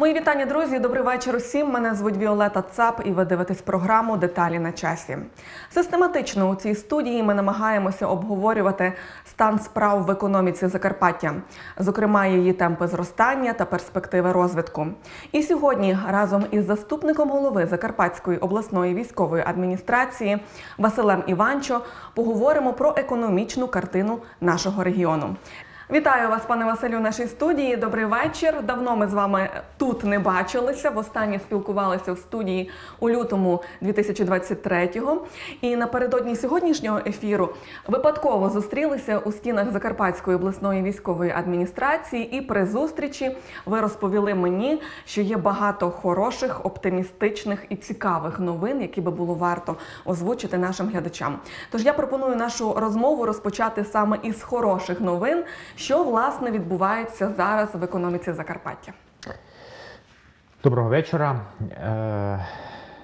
Мої вітання, друзі. Добрий вечір усім. Мене звуть Віолета Цап, і ви дивитесь програму Деталі на часі. Систематично у цій студії ми намагаємося обговорювати стан справ в економіці Закарпаття, зокрема її темпи зростання та перспективи розвитку. І сьогодні разом із заступником голови Закарпатської обласної військової адміністрації Василем Іванчо поговоримо про економічну картину нашого регіону. Вітаю вас, пане Василю, в нашій студії. Добрий вечір. Давно ми з вами тут не бачилися. Востаннє спілкувалися в студії у лютому 2023-го. І напередодні сьогоднішнього ефіру випадково зустрілися у стінах Закарпатської обласної військової адміністрації. І при зустрічі ви розповіли мені, що є багато хороших, оптимістичних і цікавих новин, які би було варто озвучити нашим глядачам. Тож я пропоную нашу розмову розпочати саме із хороших новин, що власне відбувається зараз в економіці Закарпаття. Доброго вечора. Е,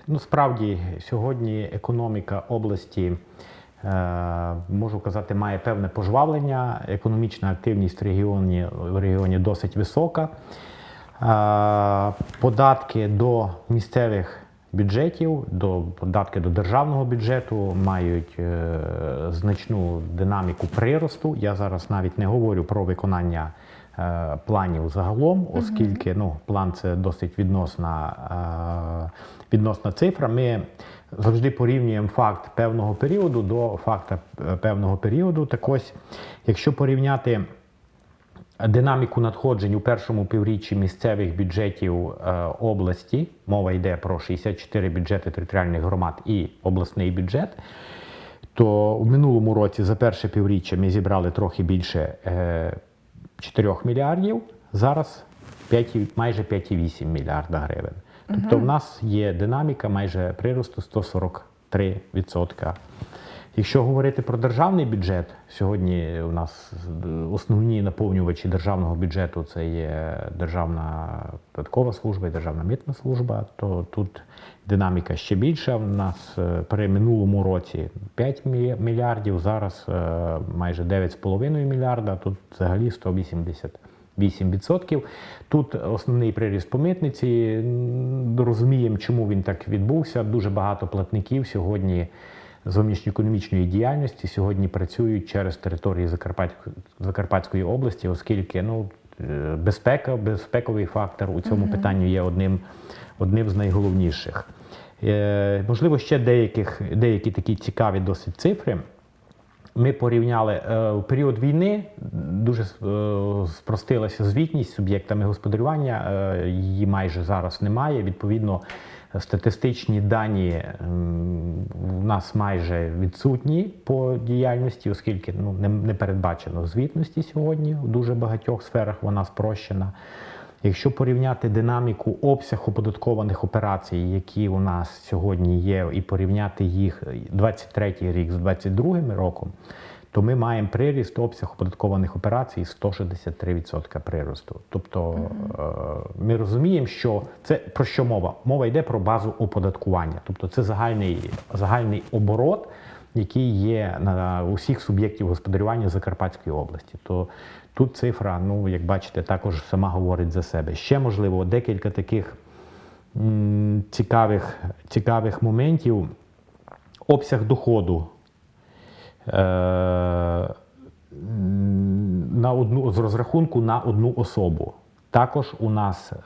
ну, справді, сьогодні економіка області, е, можу казати, має певне пожвавлення. Економічна активність в регіоні, в регіоні досить висока. Е, податки до місцевих бюджетів, до податки до державного бюджету мають е, значну динаміку приросту. Я зараз навіть не говорю про виконання е, планів загалом, оскільки ну, план це досить відносна, е, відносна цифра. Ми завжди порівнюємо факт певного періоду до факта е, певного періоду. Так ось, якщо порівняти динаміку надходжень у першому півріччі місцевих бюджетів е, області, мова йде про 64 бюджети територіальних громад і обласний бюджет, то в минулому році за перше півріччя ми зібрали трохи більше е, 4 мільярдів, зараз 5, і- майже 5,8 мільярда гривень. Тобто в нас є динаміка майже приросту 143%. Якщо говорити про державний бюджет, сьогодні у нас основні наповнювачі державного бюджету це є Державна податкова служба і Державна митна служба, то тут динаміка ще більша. У нас е, при минулому році 5 мільярдів, зараз е, майже 9,5 мільярда, тут взагалі 180 8%. Тут основний приріст по митниці. Розуміємо, чому він так відбувся. Дуже багато платників сьогодні зовнішньоекономічної діяльності сьогодні працюють через території Закарпатської, Закарпатської області, оскільки ну, е, безпека, безпековий фактор у цьому питанні є одним, одним з найголовніших. Е, можливо, ще деяких, деякі такі цікаві досить цифри. Ми порівняли е, в період війни дуже е, спростилася звітність суб'єктами господарювання. Її майже зараз немає. Відповідно, статистичні дані в нас майже відсутні по діяльності, оскільки ну, не, не передбачено звітності сьогодні. В дуже багатьох сферах вона спрощена. Якщо порівняти динаміку обсяг оподаткованих операцій, які у нас сьогодні є, і порівняти їх 23 рік з 22 роком, то ми маємо приріст обсяг оподаткованих операцій 163% приросту. Тобто е, ми розуміємо, що це про що мова? Мова йде про базу оподаткування, тобто це загальний, загальний оборот, який є на усіх суб'єктів господарювання Закарпатської області. То тут цифра, ну як бачите, також сама говорить за себе. Ще можливо декілька таких м, цікавих, цікавих моментів. Обсяг доходу на одну з розрахунку на одну особу. Також у нас е,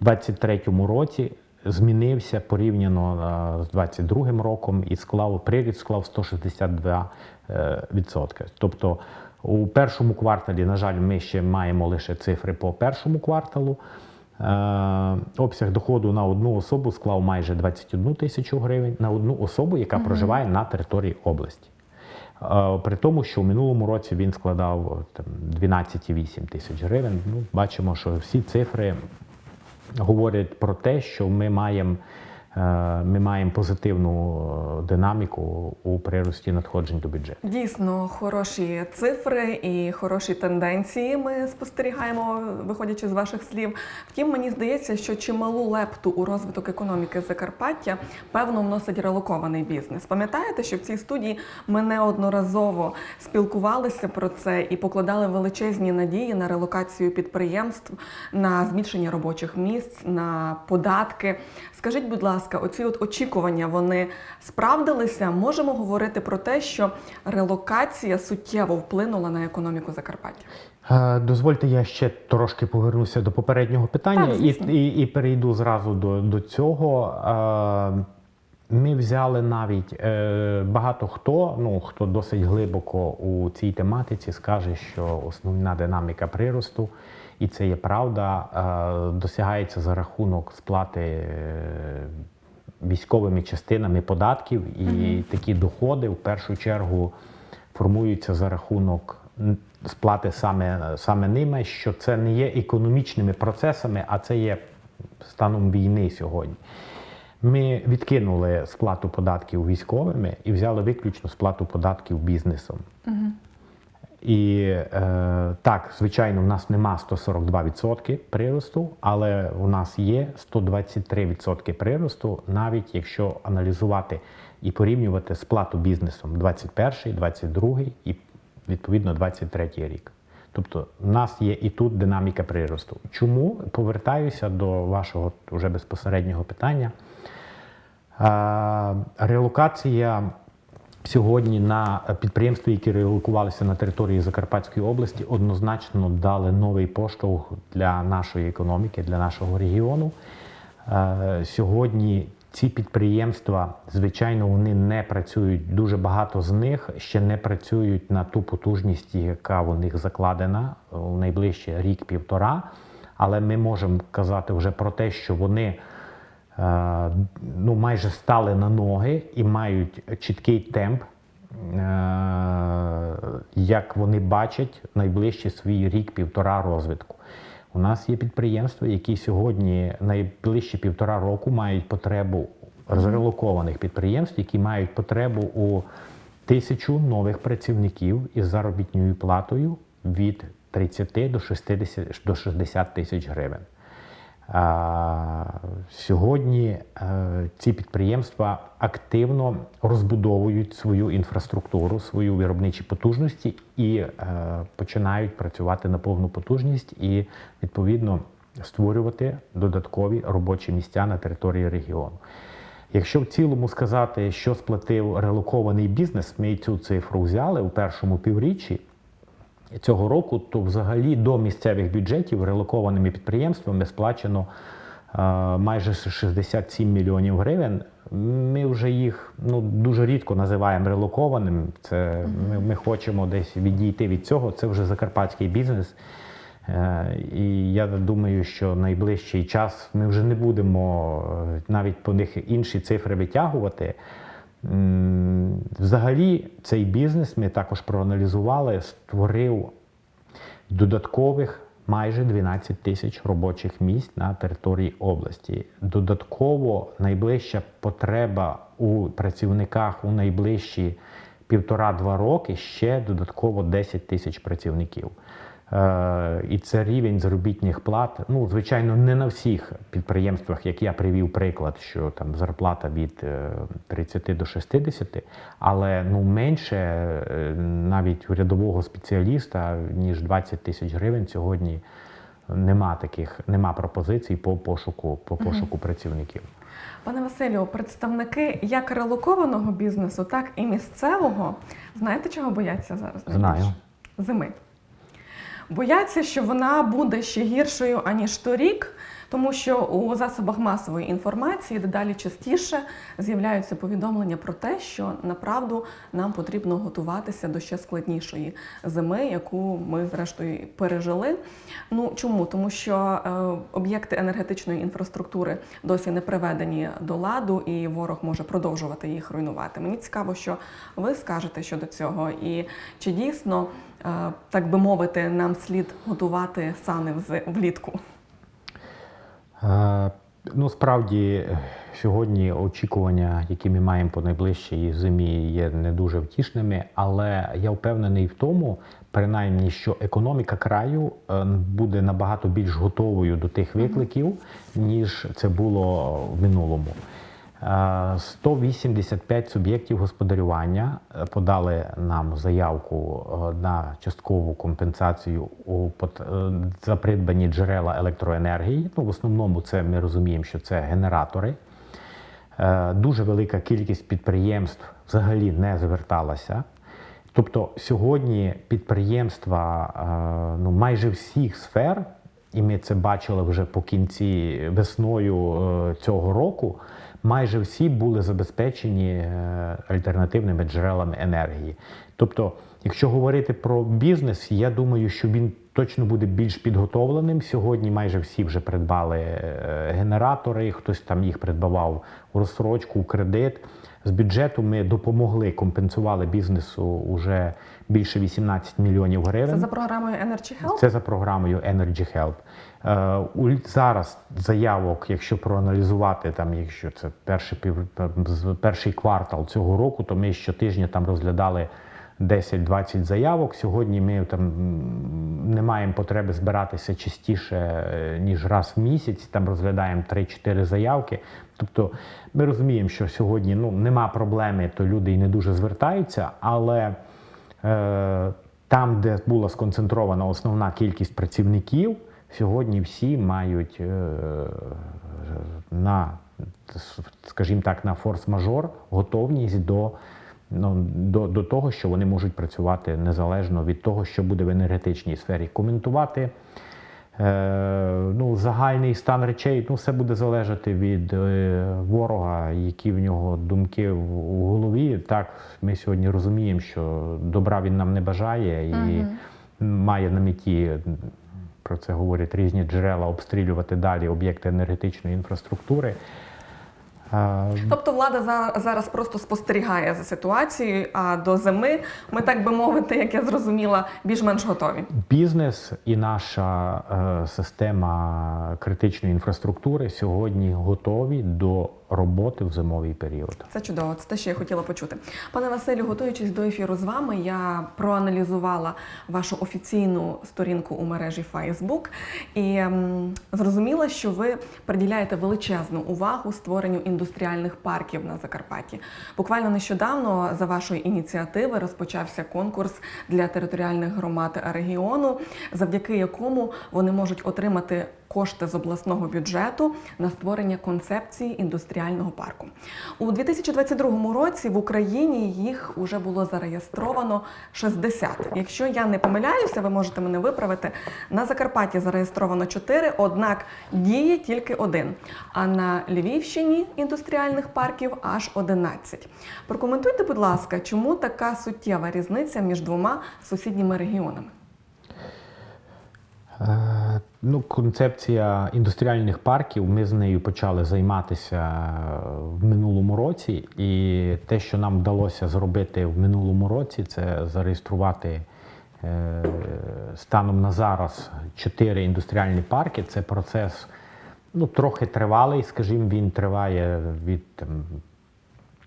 в 23-му році змінився порівняно е, з 22-м роком і склав приріст склав 162 е. Тобто у першому кварталі, на жаль, ми ще маємо лише цифри по першому кварталу. Е, обсяг доходу на одну особу склав майже 21 тисячу гривень на одну особу, яка проживає на території області. Е, При тому, що в минулому році він складав там, 12,8 тисяч гривень. Ну, бачимо, що всі цифри говорять про те, що ми маємо е, ми маємо позитивну е, динаміку у прирості надходжень до бюджету. Дійсно, хороші цифри і хороші тенденції ми спостерігаємо, виходячи з ваших слів. Втім, мені здається, що чималу лепту у розвиток економіки Закарпаття певно вносить релокований бізнес. Пам'ятаєте, що в цій студії ми неодноразово спілкувалися про це і покладали величезні надії на релокацію підприємств, на збільшення робочих місць, на податки. Скажіть, будь ласка, оці от очікування вони справдилися? Можемо говорити про те, що релокація суттєво вплинула на економіку Закарпаття? Е, Дозвольте, я ще трошки повернуся до попереднього питання Так, і, і, і перейду зразу до, до цього. Е, Ми взяли навіть е, багато хто, ну хто досить глибоко у цій тематиці, скаже, що основна динаміка приросту, і це є правда, досягається за рахунок сплати військовими частинами податків, і такі доходи в першу чергу формуються за рахунок сплати саме, саме ними, що це не є економічними процесами, а це є станом війни сьогодні. Ми відкинули сплату податків військовими і взяли виключно сплату податків бізнесом. І е, так, звичайно, в нас нема 142% приросту, але у нас є 123% приросту, навіть якщо аналізувати і порівнювати сплату бізнесом 21, 22 і відповідно 23 рік. Тобто в нас є і тут динаміка приросту. Чому повертаюся до вашого вже безпосереднього питання? Е, Релокація сьогодні на підприємства, які релокувалися на території Закарпатської області, однозначно дали новий поштовх для нашої економіки, для нашого регіону. Е, Сьогодні ці підприємства, звичайно, вони не працюють. Дуже багато з них ще не працюють на ту потужність, яка у них закладена у найближчий рік-півтора. Але ми можемо казати вже про те, що вони ну, майже стали на ноги і мають чіткий темп, е, як вони бачать найближчий свій рік-півтора розвитку. У нас є підприємства, які сьогодні найближчі півтора року мають потребу зрелокованих підприємств, які мають потребу у тисячу нових працівників із заробітною платою від 30 до 60, до 60 тисяч гривень. Сьогодні е, ці підприємства активно розбудовують свою інфраструктуру, свою виробничі потужності і е, починають працювати на повну потужність і відповідно створювати додаткові робочі місця на території регіону. Якщо в цілому сказати, що сплатив релокований бізнес, ми цю цифру взяли у першому півріччі цього року, то взагалі до місцевих бюджетів релокованими підприємствами сплачено е, майже 67 мільйонів гривень. Ми вже їх ну, дуже рідко називаємо релокованим. Це ми, ми хочемо десь відійти від цього. Це вже закарпатський бізнес. Е, І я думаю, що найближчий час ми вже не будемо е, навіть по них інші цифри витягувати. Взагалі, цей бізнес ми також проаналізували, створив додаткових майже 12 тисяч робочих місць на території області. Додатково найближча потреба у працівниках у найближчі півтора-два роки ще додатково 10 тисяч працівників. Е, І це рівень заробітних плат. Ну, звичайно, не на всіх підприємствах, як я привів приклад, що там зарплата від е, 30 до 60, але ну менше е, навіть у рядового спеціаліста ніж 20 тисяч гривень сьогодні нема таких, нема пропозицій по пошуку, по пошуку працівників. Пане Василю, представники як релокованого бізнесу, так і місцевого, знаєте, чого бояться зараз? Знаю. Зими. Бояться, що вона буде ще гіршою, аніж торік, тому що у засобах масової інформації дедалі частіше з'являються повідомлення про те, що направду нам потрібно готуватися до ще складнішої зими, яку ми зрештою пережили. Ну чому? Тому що е, об'єкти енергетичної інфраструктури досі не приведені до ладу, і ворог може продовжувати їх руйнувати. Мені цікаво, що ви скажете щодо цього, і чи дійсно, так би мовити, нам слід готувати сани влітку. Ну, справді, сьогодні очікування, які ми маємо по найближчій зимі, є не дуже втішними, але я впевнений в тому, принаймні, що економіка краю е, буде набагато більш готовою до тих викликів, ніж це було в минулому. Е, 185 суб'єктів господарювання е, подали нам заявку е, на часткову компенсацію е, за придбані джерела електроенергії. Ну, в основному це ми розуміємо, що це генератори. Е, Дуже велика кількість підприємств взагалі не зверталася. Тобто сьогодні підприємства е, ну, майже всіх сфер, і ми це бачили вже по кінці весною е, цього року, майже всі були забезпечені е, альтернативними джерелами енергії. Тобто, якщо говорити про бізнес, я думаю, що він точно буде більш підготовленим. Сьогодні майже всі вже придбали е, генератори, хтось там їх придбавав у розсрочку, у кредит. З бюджету ми допомогли, компенсували бізнесу уже більше 18 мільйонів гривень. Це за програмою Energy Health? Це за програмою Energy Help. Е, зараз заявок, якщо проаналізувати, там, якщо це перший, пів, перший квартал цього року, то ми щотижня там розглядали 10-20 заявок. Сьогодні ми там не маємо потреби збиратися частіше, е, ніж раз в місяць. Там розглядаємо 3-4 заявки. Тобто ми розуміємо, що сьогодні ну, нема проблеми, то люди і не дуже звертаються, але Е, Там, де була сконцентрована основна кількість працівників, сьогодні всі мають е, на, скажімо так, на форс-мажор готовність до, ну, до, до того, що вони можуть працювати незалежно від того, що буде в енергетичній сфері. Коментувати е, ну, загальний стан речей, ну, все буде залежати від е, ворога, які в нього думки в, у голові. Так, ми сьогодні розуміємо, що добра він нам не бажає і має на меті. Про це говорять різні джерела обстрілювати далі об'єкти енергетичної інфраструктури. Тобто влада за- зараз просто спостерігає за ситуацією, а до зими ми, так би мовити, як я зрозуміла, більш-менш готові. Бізнес і наша е, система критичної інфраструктури сьогодні готові до роботи в зимовий період. Це чудово, це те, що я хотіла почути. Пане Василю, готуючись до ефіру з вами, я проаналізувала вашу офіційну сторінку у мережі Facebook і зрозуміла, що ви приділяєте величезну увагу створенню індустріальних парків на Закарпатті. Буквально нещодавно за вашої ініціативи розпочався конкурс для територіальних громад регіону, завдяки якому вони можуть отримати кошти з обласного бюджету на створення концепції індустріального парку. У 2022 році в Україні їх вже було зареєстровано 60. Якщо я не помиляюся, ви можете мене виправити. На Закарпатті зареєстровано 4, однак діє тільки один. А на Львівщині індустріальних парків аж 11. Прокоментуйте, будь ласка, чому така суттєва різниця між двома сусідніми регіонами? Е, Ну, концепція індустріальних парків. Ми з нею почали займатися в минулому році, і те, що нам вдалося зробити в минулому році, це зареєструвати е, станом на зараз чотири індустріальні парки. Це процес ну, трохи тривалий, скажімо, він триває від там,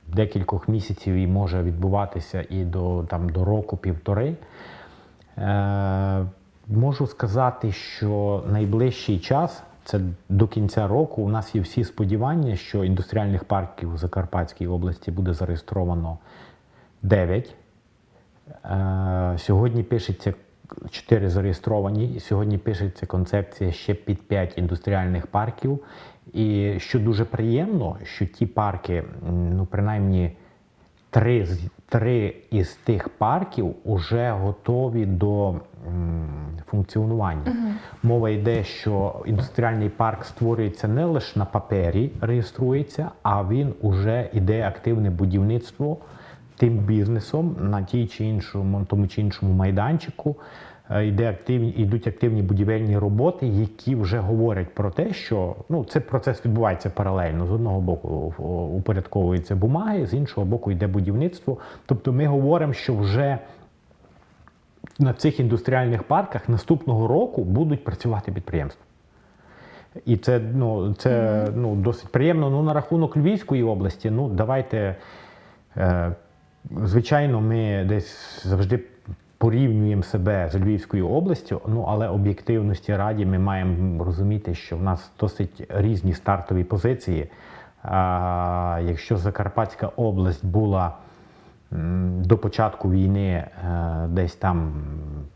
декількох місяців і може відбуватися і до, там, до року-півтори. Можу сказати, що найближчий час, це до кінця року, у нас є всі сподівання, що індустріальних парків в Закарпатській області буде зареєстровано 9. Е, сьогодні пишеться 4 зареєстровані, сьогодні пишеться концепція ще під 5 індустріальних парків. І що дуже приємно, що ті парки, ну принаймні три, три із тих парків вже готові до функціонування. Мова йде, що індустріальний парк створюється не лише на папері, реєструється, а він уже іде активне будівництво тим бізнесом на тій чи іншому, тому чи іншому майданчику. Е, Йде активні, йдуть активні будівельні роботи, які вже говорять про те, що ну, цей процес відбувається паралельно. З одного боку упорядковуються бумаги, з іншого боку йде будівництво. Тобто ми говоримо, що вже на цих індустріальних парках наступного року будуть працювати підприємства. І це, ну, це ну, досить приємно. Ну, на рахунок Львівської області, ну давайте. Е, звичайно, ми десь завжди порівнюємо себе з Львівською областю, ну але об'єктивності раді ми маємо розуміти, що в нас досить різні стартові позиції. А, якщо Закарпатська область була до початку війни е, десь там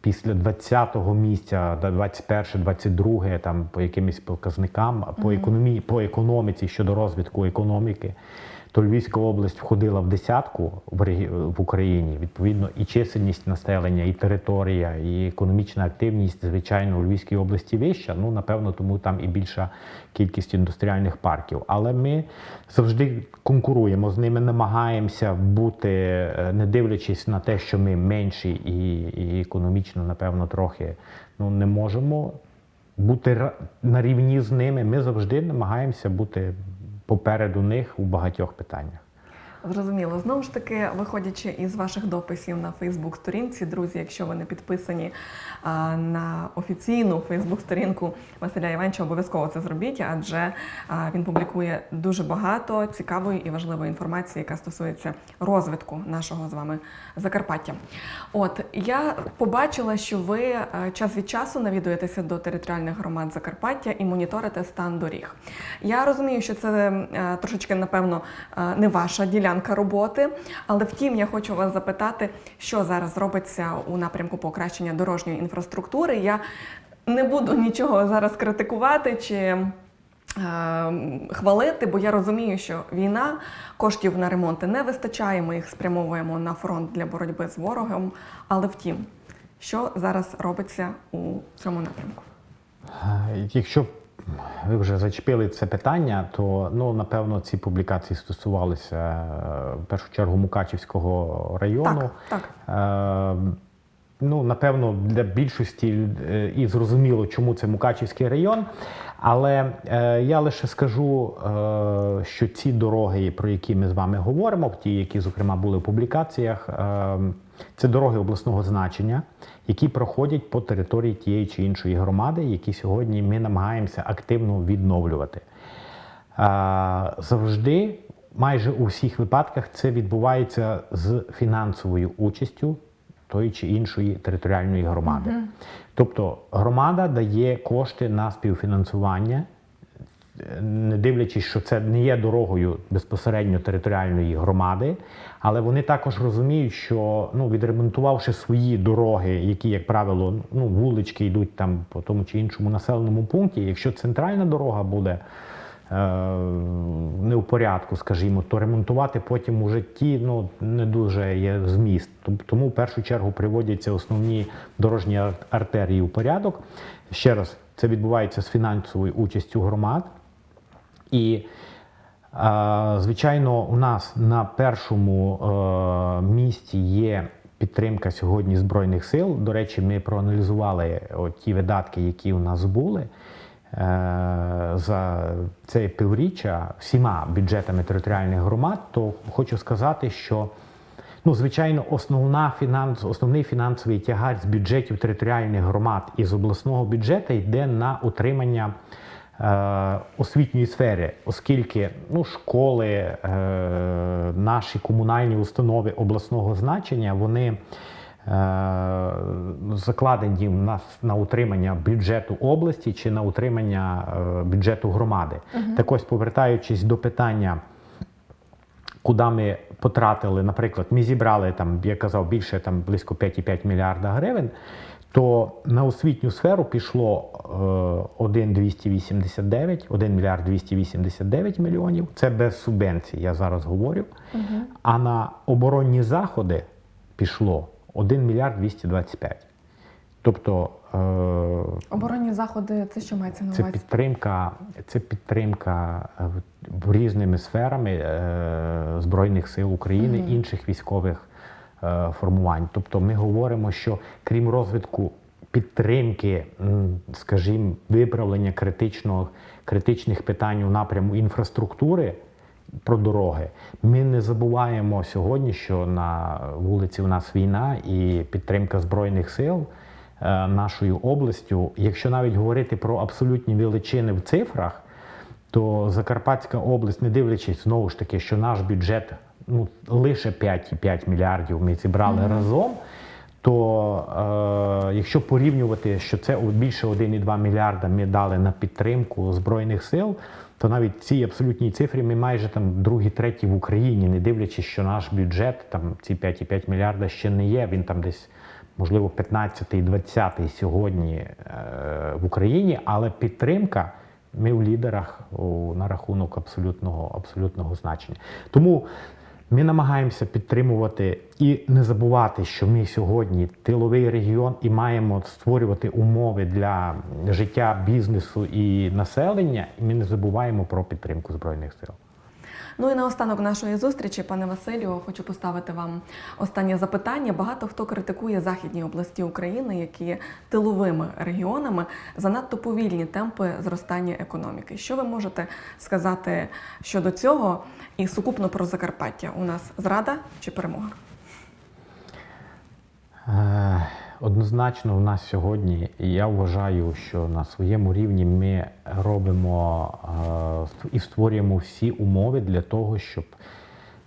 після 20-го місця, 21-22, там по якимось показникам, по економії, по економіці щодо розвитку економіки, то Львівська область входила в десятку в, Україні. Відповідно, і чисельність населення, і територія, і економічна активність, звичайно, у Львівській області вища. Ну, напевно, тому там і більша кількість індустріальних парків. Але ми завжди конкуруємо з ними, намагаємося бути, е, не дивлячись на те, що ми менші і, і економічно, напевно, трохи ну, не можемо бути на рівні з ними. Ми завжди намагаємося бути попереду них у багатьох питаннях. Зрозуміло. Знову ж таки, виходячи із ваших дописів на Фейсбук-сторінці, друзі, якщо ви не підписані а, на офіційну Фейсбук-сторінку Василя Іванча, обов'язково це зробіть, адже а, він публікує дуже багато цікавої і важливої інформації, яка стосується розвитку нашого з вами Закарпаття. От я побачила, що ви е, час від часу навідуєтеся до територіальних громад Закарпаття і моніторите стан доріг. Я розумію, що це е, трошечки, напевно, е, не ваша ділянка роботи, але втім, я хочу вас запитати, що зараз робиться у напрямку покращення дорожньої інфраструктури. Я не буду нічого зараз критикувати чи е, хвалити, бо я розумію, що війна коштів на ремонти не вистачає. Ми їх спрямовуємо на фронт для боротьби з ворогом. Але втім, що зараз робиться у цьому напрямку? Е, Якщо ви вже зачепили це питання, то ну напевно ці публікації стосувалися е, в першу чергу Мукачівського району. Так, так. Е, Ну, напевно, для більшості е, і зрозуміло, чому це Мукачівський район. Але е, я лише скажу, е, що ці дороги, про які ми з вами говоримо, ті, які, зокрема, були в публікаціях, е, це дороги обласного значення, які проходять по території тієї чи іншої громади, які сьогодні ми намагаємося активно відновлювати. Завжди, майже у всіх випадках, це відбувається з фінансовою участю тої чи іншої територіальної громади. Тобто громада дає кошти на співфінансування, не дивлячись, що це не є дорогою безпосередньо територіальної громади, але вони також розуміють, що ну, відремонтувавши свої дороги, які, як правило, ну, вулички йдуть там по тому чи іншому населеному пункті, якщо центральна дорога буде е, не в порядку, скажімо, то ремонтувати потім у житті ну, не дуже є зміст. Том- Тому в першу чергу приводяться основні дорожні ар- артерії у порядок. Ще раз, це відбувається з фінансовою участю громад. І, звичайно, у нас на першому е, місці є підтримка сьогодні Збройних сил. До речі, ми проаналізували ті видатки, які у нас були е, за це півріччя всіма бюджетами територіальних громад, то хочу сказати, що Ну, звичайно, основна фінанс, основний фінансовий тягар з бюджетів територіальних громад і з обласного бюджету йде на утримання освітньої сфери, оскільки ну, школи, е, наші комунальні установи обласного значення, вони е, закладені в нас на утримання бюджету області чи на утримання е, бюджету громади. Так ось, повертаючись до питання куди ми потратили, наприклад, ми зібрали там, я казав, більше там близько 5,5 мільярда гривень, то на освітню сферу пішло е, 1,289, 1 мільярд 289 мільйонів. Це без субвенцій, я зараз говорю. А на оборонні заходи пішло 1 мільярд 225. Тобто е, Оборонні заходи це що мається на це підтримка, це підтримка е, різними сферами е, Збройних сил України, інших військових формувань. Тобто ми говоримо, що крім розвитку підтримки, скажімо, виправлення критичного, критичних питань у напряму інфраструктури. Про дороги. Ми не забуваємо сьогодні, що на вулиці у нас війна і підтримка Збройних сил е, нашою областю. Якщо навіть говорити про абсолютні величини в цифрах, то Закарпатська область, не дивлячись знову ж таки, що наш бюджет ну, лише 5,5 мільярдів ми зібрали разом. То е, якщо порівнювати, що це більше 1,2 мільярда ми дали на підтримку збройних сил, то навіть цій абсолютній цифрі ми майже там другі, треті в Україні, не дивлячись, що наш бюджет там ці 5,5 мільярда ще не є. Він там десь можливо 15-й, 20-й сьогодні е, в Україні, але підтримка. Ми в лідерах у, на рахунок абсолютного, абсолютного значення. Тому ми намагаємося підтримувати і не забувати, що ми сьогодні тиловий регіон і маємо створювати умови для життя бізнесу і населення. І ми не забуваємо про підтримку збройних сил. Ну і наостанок нашої зустрічі, пане Василю, хочу поставити вам останнє запитання. Багато хто критикує західні області України, які є тиловими регіонами, занадто повільні темпи зростання економіки. Що ви можете сказати щодо цього і сукупно про Закарпаття? У нас зрада чи перемога? Однозначно, в нас сьогодні, я вважаю, що на своєму рівні ми робимо е, і створюємо всі умови для того, щоб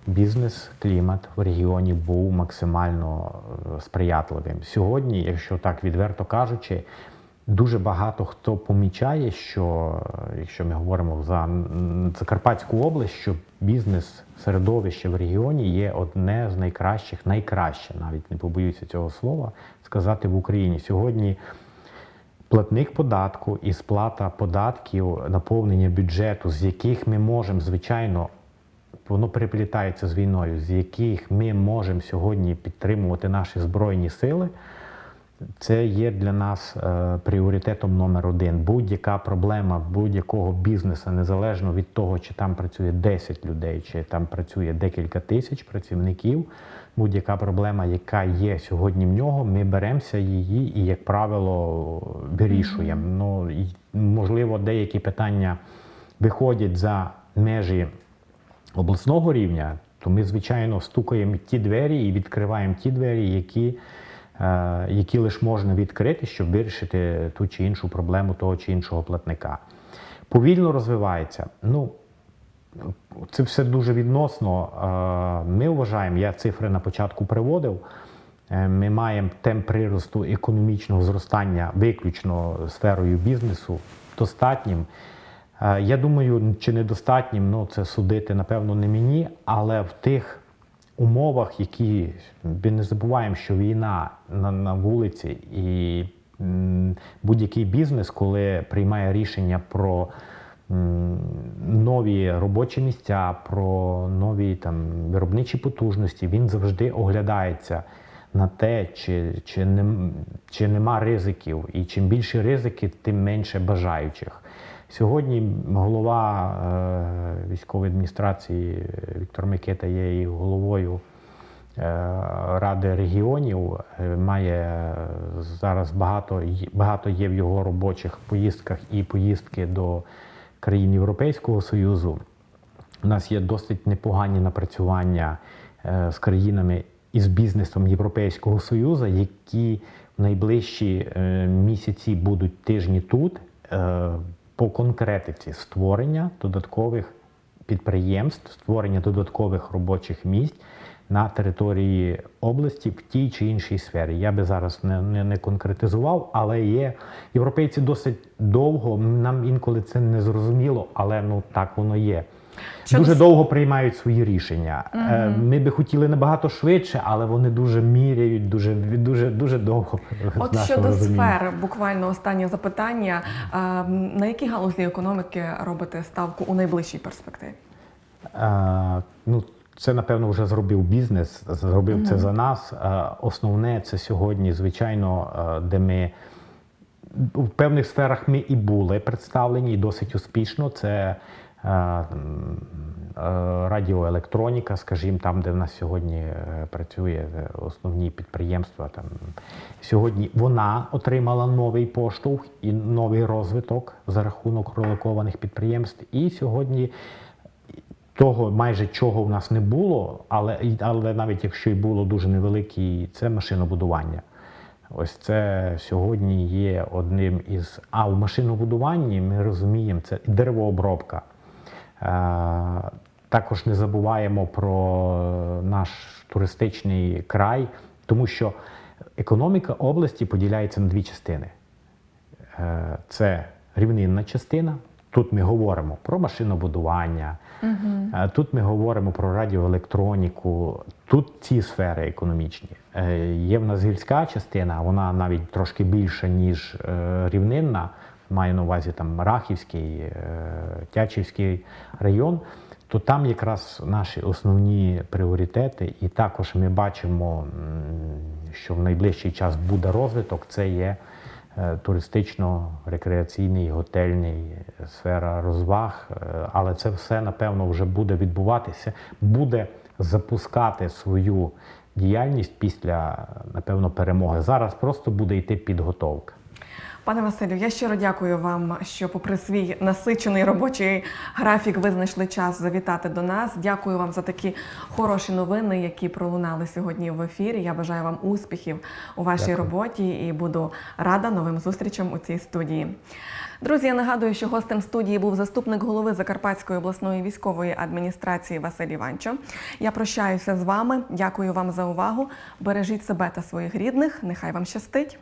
бізнес-клімат в регіоні був максимально е, сприятливим. Сьогодні, якщо так відверто кажучи, дуже багато хто помічає, що е, якщо ми говоримо за Закарпатську область, що бізнес середовище в регіоні є одне з найкращих, найкраще, навіть не побоюся цього слова, сказати в Україні. Сьогодні платник податку і сплата податків, наповнення бюджету, з яких ми можемо, звичайно, воно переплітається з війною, з яких ми можемо сьогодні підтримувати наші збройні сили. Це є для нас е, пріоритетом номер один. Будь-яка проблема будь-якого бізнесу, незалежно від того, чи там працює 10 людей, чи там працює декілька тисяч працівників. Будь-яка проблема, яка є сьогодні в нього, ми беремося її і, як правило, вирішуємо. Ну, можливо, деякі питання виходять за межі обласного рівня, то ми, звичайно, стукаємо ті двері і відкриваємо ті двері, які, які лише можна відкрити, щоб вирішити ту чи іншу проблему того чи іншого платника. Повільно розвивається. Ну, це все дуже відносно. Е, Ми вважаємо, я цифри на початку приводив. е, Ми маємо темп приросту економічного зростання виключно сферою бізнесу достатнім. Е, Я думаю, чи недостатнім, ну це судити, напевно, не мені, але в тих умовах, які ми не забуваємо, що війна на, на вулиці і будь-який бізнес, коли приймає рішення про нові робочі місця, про нові там виробничі потужності, він завжди оглядається на те, чи, чи, не, чи нема ризиків. І чим більше ризики, тим менше бажаючих. Сьогодні голова е, військової адміністрації Віктор Микита є і головою е, Ради регіонів. Е, Має зараз багато, багато є в його робочих поїздках і поїздки до країн Європейського Союзу. У нас є досить непогані напрацювання з країнами і з бізнесом Європейського Союзу, які в найближчі місяці будуть тижні тут по конкретиці створення додаткових підприємств, створення додаткових робочих місць на території області в тій чи іншій сфері. Я би зараз не, не, не конкретизував, але є європейці досить довго. Нам інколи це не зрозуміло, але ну так воно є. Щодо Дуже довго приймають свої рішення. Е, Ми би хотіли набагато швидше, але вони дуже міряють, дуже дуже дуже довго. От щодо розуміння. сфер, буквально останнє запитання. На які галузі економіки робите ставку у найближчій перспективі? Е, ну, це напевно вже зробив бізнес, зробив це за нас. Е, Основне це сьогодні, звичайно, де ми в певних сферах ми і були представлені, і досить успішно. Це радіоелектроніка, скажімо, там, де в нас сьогодні е, працює е, основні підприємства. Там сьогодні вона отримала новий поштовх і новий розвиток за рахунок релокованих підприємств. І сьогодні того майже чого в нас не було, але, але навіть якщо і було дуже невеликі, це машинобудування. Ось це сьогодні є одним із. А в машинобудуванні ми розуміємо, це деревообробка. Е, Також не забуваємо про наш туристичний край, тому що економіка області поділяється на дві частини. Е, Це рівнинна частина. Тут ми говоримо про машинобудування, е, тут ми говоримо про радіоелектроніку. Тут ці сфери економічні. Є в нас гірська частина, вона навіть трошки більша, ніж рівнинна. Маю на увазі там Рахівський, е, Тячівський район. То там якраз наші основні пріоритети, і також ми бачимо, що в найближчий час буде розвиток. Це є е, туристично-рекреаційний, готельний е, сфера розваг. Але це все напевно вже буде відбуватися, буде запускати свою діяльність після напевно перемоги. Зараз просто буде йти підготовка. Пане Василю, я щиро дякую вам, що, попри свій насичений робочий графік, ви знайшли час завітати до нас. Дякую вам за такі хороші новини, які пролунали сьогодні в ефірі. Я бажаю вам успіхів у вашій Дякую. роботі і буду рада новим зустрічам у цій студії. Друзі, я нагадую, що гостем студії був заступник голови Закарпатської обласної військової адміністрації Василь Іванчо. Я прощаюся з вами. Дякую вам за увагу. Бережіть себе та своїх рідних. Нехай вам щастить.